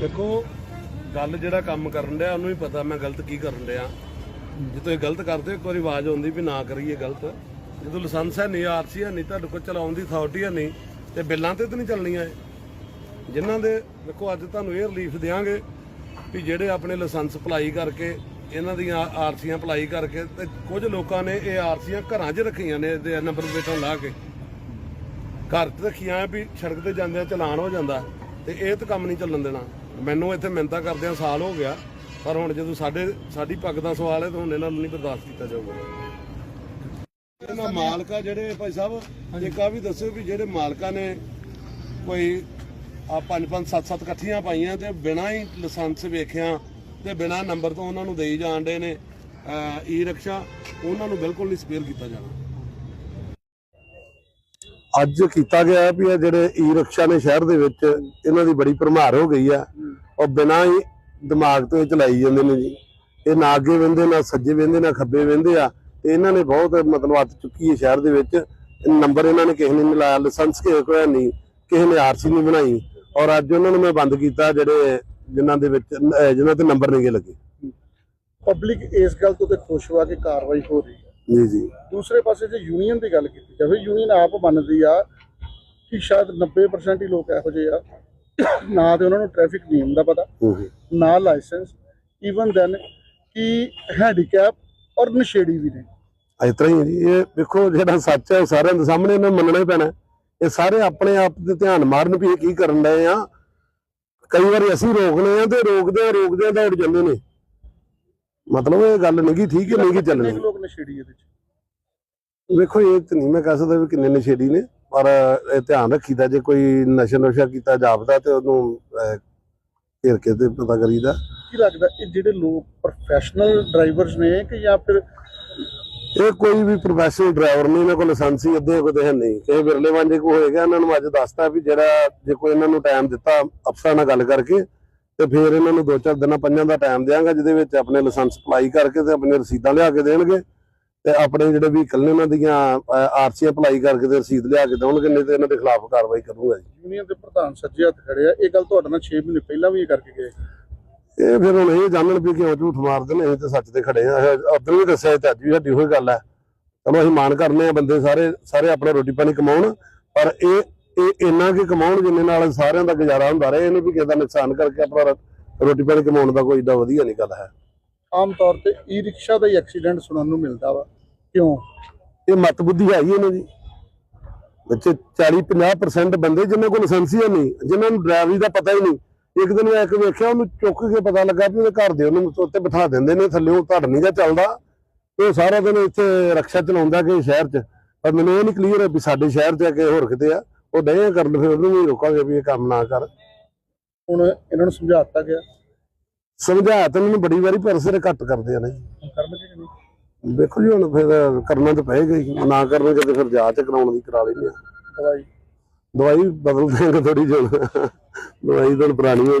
ਦੇਖੋ ਗੱਲ ਜਿਹੜਾ ਕੰਮ ਕਰਨ ਡਿਆ ਉਹਨੂੰ ਹੀ ਪਤਾ ਮੈਂ ਗਲਤ ਕੀ ਕਰਨ ਡਿਆ। ਜੇ ਤੁਸੀਂ ਗਲਤ ਕਰਦੇ ਹੋ, ਇੱਕ ਵਾਰੀ ਆਵਾਜ਼ ਆਉਂਦੀ ਵੀ ਨਾ ਕਰੀਏ ਗਲਤ। ਜਦੋਂ ਲਾਇਸੈਂਸ ਹੈ ਨਹੀਂ ਆਰਸੀ ਹੈ ਨਹੀਂ ਤੁਹਾਡੇ ਕੋਲ ਚਲਾਉਣ ਦੀ ਅਥਾਰਟੀ ਹੈ ਨਹੀਂ ਤੇ ਬਿੱਲਾਂ ਤੇ ਤਾਂ ਨਹੀਂ ਚੱਲਣੀਆਂ ਇਹ। ਜਿਨ੍ਹਾਂ ਦੇ ਦੇਖੋ ਅੱਜ ਤੁਹਾਨੂੰ ਇਹ ਰਿਲੀਫ ਦੇਵਾਂਗੇ ਵੀ ਜਿਹੜੇ ਆਪਣੇ ਲਾਇਸੈਂਸ ਅਪਲਾਈ ਕਰਕੇ ਇਹਨਾਂ ਦੀਆਂ ਆਰਸੀਆਂ ਅਪਲਾਈ ਕਰਕੇ ਤੇ ਕੁਝ ਲੋਕਾਂ ਨੇ ਇਹ ਆਰਸੀਆਂ ਘਰਾਂ 'ਚ ਰੱਖੀਆਂ ਨੇ ਇਹਦੇ ਨੰਬਰ ਪਲੇਟਾਂ ਲਾ ਕੇ। ਘਰ 'ਚ ਰੱਖੀਆਂ ਵੀ ਸੜਕ ਤੇ ਜਾਂਦਿਆਂ ਚਲਾਨ ਹੋ ਜਾਂਦਾ ਤੇ ਇਹ ਤਾਂ ਕੰਮ ਨਹੀਂ ਚੱਲਣ ਦੇਣਾ। ਮੈਨੂੰ ਇੱਥੇ ਮਿੰਤਾ ਕਰਦਿਆਂ ਸਾਲ ਹੋ ਗਿਆ ਪਰ ਹੁਣ ਜਦੋਂ ਸਾਡੇ ਸਾਡੀ ਪੱਗ ਦਾ ਸਵਾਲ ਹੈ ਤਾਂ ਹੁਣ ਇਹਨਾਂ ਨੂੰ ਨਹੀਂ ਬਰਦਾਸ਼ਤ ਕੀਤਾ ਜਾਊਗਾ। ਇਹਨਾਂ ਮਾਲਕਾ ਜਿਹੜੇ ਭਾਈ ਸਾਹਿਬ ਇੱਕ ਆ ਵੀ ਦੱਸਿਓ ਵੀ ਜਿਹੜੇ ਮਾਲਕਾਂ ਨੇ ਕੋਈ ਆ ਪੰਜ ਪੰਜ ਸੱਤ ਸੱਤ ਇਕੱਠੀਆਂ ਪਾਈਆਂ ਤੇ ਬਿਨਾਂ ਹੀ ਲਾਇਸੈਂਸ ਵੇਖਿਆ ਤੇ ਬਿਨਾਂ ਨੰਬਰ ਤੋਂ ਉਹਨਾਂ ਨੂੰ ਦੇਈ ਜਾਣ ਦੇ ਨੇ ਈ ਰਿਕਸ਼ਾ ਉਹਨਾਂ ਨੂੰ ਬਿਲਕੁਲ ਨਹੀਂ ਸਪੇਅਰ ਕੀਤਾ ਜਾਣਾ। ਅੱਜ ਕੀਤਾ ਗਿਆ ਹੈ ਵੀ ਇਹ ਜਿਹੜੇ ਈ ਰਿਕਸ਼ਾ ਨੇ ਸ਼ਹਿਰ ਦੇ ਵਿੱਚ ਇਹਨਾਂ ਦੀ ਬੜੀ ਭਰਮਾਰ ਹੋ ਗਈ ਆ। ਉਹ ਬਿਨਾਂ ਹੀ ਦਿਮਾਗ ਤੋਂ ਚਲਾਈ ਜਾਂਦੇ ਨੇ ਜੀ। ਇਹ ਨਾ ਅੱਗੇ ਵੰਦੇ ਨਾ ਸੱਜੇ ਵੰਦੇ ਨਾ ਖੱਬੇ ਵੰਦੇ ਆ। ਤੇ ਇਹਨਾਂ ਨੇ ਬਹੁਤ ਮਤਲਬ ਅੱਤ ਚੁੱਕੀ ਹੈ ਸ਼ਹਿਰ ਦੇ ਵਿੱਚ। ਨੰਬਰ ਇਹਨਾਂ ਨੇ ਕਿਸੇ ਨੇ ਨਹੀਂ ਲਾਇਆ ਲਾਇਸੈਂਸ ਕਿਸੇ ਕੋਲ ਨਹੀਂ। ਕਿਸੇ ਨੇ ਆਰਸੀ ਨਹੀਂ ਬਣਾਈ। ਔਰ ਅੱਜ ਉਹਨਾਂ ਨੂੰ ਮੈਂ ਬੰਦ ਕੀਤਾ ਜਿਹੜੇ ਜਿਨ੍ਹਾਂ ਦੇ ਵਿੱਚ ਜਿਨ੍ਹਾਂ ਤੇ ਨੰਬਰ ਨਹੀਂ ਲੱਗੇ। ਪਬਲਿਕ ਇਸ ਗੱਲ ਤੋਂ ਤੇ ਖੁਸ਼ ਹੋਆ ਕਿ ਕਾਰਵਾਈ ਹੋ ਰਹੀ ਹੈ। ਜੀ ਜੀ। ਦੂਸਰੇ ਪਾਸੇ ਜੇ ਯੂਨੀਅਨ ਦੀ ਗੱਲ ਕੀਤੀ ਜਾਵੇ ਯੂਨੀਅਨ ਆਪ ਮੰਨਦੀ ਆ ਕਿ ਸ਼ਾਇਦ 90% ਹੀ ਲੋਕ ਇਹੋ ਜਿਹੇ ਆ। ਨਾ ਤੇ ਉਹਨਾਂ ਨੂੰ ਟ੍ਰੈਫਿਕ ਨਿਯਮ ਦਾ ਪਤਾ। ਨਾ ਲਾਇਸੈਂਸ ਈਵਨ ਦੈਨ ਕਿ ਹੈਂਡੀਕੈਪ ਔਰ ਨਸ਼ੇੜੀ ਵੀ ਨੇ। ਇਸ ਤਰ੍ਹਾਂ ਹੀ ਹੈ ਜੀ ਇਹ ਵੇਖੋ ਜਿਹੜਾ ਸੱਚ ਹੈ ਸਾਰਿਆਂ ਦੇ ਸਾਹਮਣੇ ਇਹਨਾਂ ਮੰਨਣਾ ਹੀ ਪੈਣਾ। ਇਹ ਸਾਰੇ ਆਪਣੇ ਆਪ ਤੇ ਧਿਆਨ ਮਾਰਨ ਵੀ ਇਹ ਕੀ ਕਰਨ ਡਏ ਆ। ਕਈ ਵਾਰੀ ਅਸੀਂ ਰੋਕਨੇ ਆ ਤੇ ਰੋਕਦੇ ਆ ਰੋਕਦੇ ਆ ਦੌੜ ਜਾਂਦੇ ਨੇ। ਮਤਲਬ ਇਹ ਗੱਲ ਨਹੀਂ ਠੀਕ ਹੈ ਨਹੀਂ ਚੱਲਣੀ ਕੁ ਲੋਕ ਨਸ਼ੇੜੀ ਇਹਦੇ ਚ ਵੇਖੋ ਇਹ ਤੇ ਨਹੀਂ ਮੈਂ ਕਹਿ ਸਕਦਾ ਵੀ ਕਿੰਨੇ ਨਸ਼ੇੜੀ ਨੇ। ਪਰ ਇਹ ਧਿਆਨ ਰੱਖੀਦਾ ਜੇ ਕੋਈ ਨਸ਼ਾ ਨੁਸ਼ਾ ਕੀਤਾ ਜਾਪਦਾ ਤੇ ਉਹਨੂੰ ਘੇਰ ਕੇ ਤੇ ਪਤਾ ਕਰੀਦਾ। ਕੀ ਲੱਗਦਾ ਇਹ ਜਿਹੜੇ ਲੋਕ ਪ੍ਰੋਫੈਸ਼ਨਲ ਡਰਾਈਵਰਸ ਨੇ ਕਿ ਜਾਂ ਫਿਰ ਇਹ ਕੋਈ ਵੀ ਪ੍ਰੋਫੈਸ਼ਨਲ ਡਰਾਈਵਰ ਨਹੀਂ ਇਹਨਾਂ ਕੋਲ ਲਾਇਸੈਂਸ ਹੀ ਅੱਧੇ ਕੋਲ ਹੈ ਨਹੀਂ। ਕਿਸੇ ਵਿਰਲੇ ਵਾਂਝੇ ਕੋ ਹੋਏਗਾ ਇਹਨਾਂ ਨੂੰ ਅੱਜ ਦੱਸਤਾ ਵੀ ਜਿਹੜਾ ਜੇ ਕੋਈ ਇਹਨਾਂ ਨੂੰ ਟਾਈਮ ਦਿੱਤਾ ਅਫਸਰਾਂ ਨਾਲ ਗੱਲ ਕਰਕੇ ਤੇ ਫਿਰ ਇਹਨਾਂ ਨੂੰ ਦੋ ਚਾਰ ਦਿਨਾਂ ਪੰਜਾਂ ਦਾ ਟਾਈਮ ਦਿਆਂਗਾ ਜਿਹਦੇ ਵਿੱਚ ਆਪਣੇ ਲਾਇਸੈਂਸ ਅਪਲਾਈ ਕਰਕੇ ਤੇ ਆਪਣੀਆਂ ਰਸੀਦਾਂ ਲਿਆ ਕੇ ਦੇਣਗੇ। ਤੇ ਆਪਣੇ ਜਿਹੜੇ ਵਹੀਕਲ ਨੇ ਉਹਨਾਂ ਦੀਆਂ ਆਰਸੀ ਅਪਲਾਈ ਕਰਕੇ ਤੇ ਰਸੀਦ ਲਿਆ ਕੇ ਦੇਣਗੇ ਨਹੀਂ ਤੇ ਇਹਨਾਂ ਦੇ ਖਿਲਾਫ ਕਾਰਵਾਈ ਕਰੂੰਗਾ ਜੀ। ਯੂਨੀਅਨ ਦੇ ਪ੍ਰਧਾਨ ਸੱਜੇ ਹੱਥ ਖੜੇ ਆ। ਇਹ ਗੱਲ ਤੁਹਾਡੇ ਨਾਲ 6 ਮਹੀਨੇ ਪਹਿਲਾਂ ਵੀ ਇਹ ਕਰਕੇ ਗਏ ਇਹ ਫਿਰ ਹੁਣ ਇਹ ਜਾਣਨ ਵੀ ਕਿਉਂ ਝੂਠ ਮਾਰਦੇ ਨੇ ਅਸੀਂ ਤੇ ਸੱਚ ਤੇ ਖੜੇ ਆ। ਉਦੋਂ ਵੀ ਦੱਸਿਆ ਤੇ ਅੱਜ ਵੀ ਸਾਡੀ ਉਹੀ ਗੱਲ ਹੈ ਚਲੋ ਅਸੀਂ ਮਾਣ ਕਰਨੇ ਆ ਬੰਦੇ ਸਾਰੇ ਸਾਰੇ ਆਪਣਾ ਰੋਟੀ ਪਾਣੀ ਕਮਾਉਣ ਪਰ ਇਹ ਇਹ ਇੰਨਾ ਕਿ ਕਮਾਉਣ ਜਿੰਨੇ ਨਾਲ ਸਾਰਿਆਂ ਦਾ ਗੁਜ਼ਾਰਾ ਹੁੰਦਾ ਰਹੇ ਇਹਨੇ ਵੀ ਕਿਸੇ ਦਾ ਨੁਕਸਾਨ ਕਰਕੇ ਆਪਣਾ ਰੋਟੀ ਪਾਣੀ ਕਮਾਉਣ ਦਾ ਕੋਈ ਏਡਾ ਵਧੀਆ ਨਹੀਂ ਗੱਲ ਹੈ। ਆਮ ਤੌਰ ਤੇ ਈ ਰਿਕਸ਼ਾ ਦਾ ਹੀ ਐਕਸੀਡੈਂਟ ਸੁਣਨ ਨੂੰ ਮਿਲਦਾ ਵਾ। ਕਿਉਂ? ਇਹ ਮਤ ਬੁੱਧੀ ਹੈਗੀ ਇਹਨਾਂ ਦੀ। ਵਿੱਚ 40 50% ਬੰਦੇ ਜਿਨ੍ਹਾਂ ਕੋਲ ਲਾਇਸੈਂਸ ਹੀ ਨਹੀਂ, ਜਿਨ੍ਹਾਂ ਨੂੰ ਡਰਾਈਵਰੀ ਦਾ ਪਤਾ ਹੀ ਨਹੀਂ। ਇੱਕ ਦਿਨ ਮੈਂ ਇੱਕ ਵੇਖਿਆ, ਉਹਨੂੰ ਚੁੱਕ ਕੇ ਪਤਾ ਲੱਗਾ ਵੀ ਉਹਦੇ ਘਰ ਦੇ ਉਹਨੂੰ ਉੱਤੇ ਬਿਠਾ ਦਿੰਦੇ ਨੇ, ਥੱਲੇ ਉਹ ਧੜ ਨਹੀਂ ਚੱਲਦਾ। ਤੇ ਉਹ ਸਾਰਾ ਦਿਨ ਇੱਥੇ ਰਕਸ਼ਾ ਚਲਾਉਂਦਾ ਕਿ ਸ਼ਹਿਰ 'ਚ। ਪਰ ਮੈਨੂੰ ਇਹ ਨਹੀਂ ਕਲੀਅਰ ਹੈ ਵੀ ਸਾਡੇ ਸ਼ਹਿਰ 'ਚ ਆ ਕਿ ਹੋਰ ਕਿਤੇ ਆ। ਉਹ ਡਏ ਕਰਨ, ਫਿਰ ਉਹਨੂੰ ਵੀ ਰੋਕਾਂਗੇ ਵੀ ਇਹ ਕੰਮ ਨਾ ਕਰ। ਹੁਣ ਇਹਨਾਂ ਨੂੰ ਸਮਝਾਤਾ ਗਿਆ। ਸਮਝਾਇਆ ਤਾਂ ਮੈਨੂੰ ਬੜੀ ਵਾਰੀ ਪਰ ਸਿਰ ਘੱਟ ਕਰਦੇ ਆ ਨਾ ਜੀ। ਨਹੀਂ? ਦੇਖੋ ਜੀ ਹੁਣ ਫਿਰ ਕਰਨਾ ਤਾਂ ਪਏਗਾ ਹੀ। ਨਾ ਕਰਨਗੇ ਤੇ ਫਿਰ ਜਾਂਚ ਕਰਾਉਣ ਦੀ ਕਰਾ ਆ। ਦਵਾਈ? ਦਵਾਈ ਬਦਲ ਦੇਂਗੇ ਥੋੜੀ ਜਿਹੀ। ਦਵਾਈ ਤਾਂ ਪੁਰਾਣੀ ਹੋ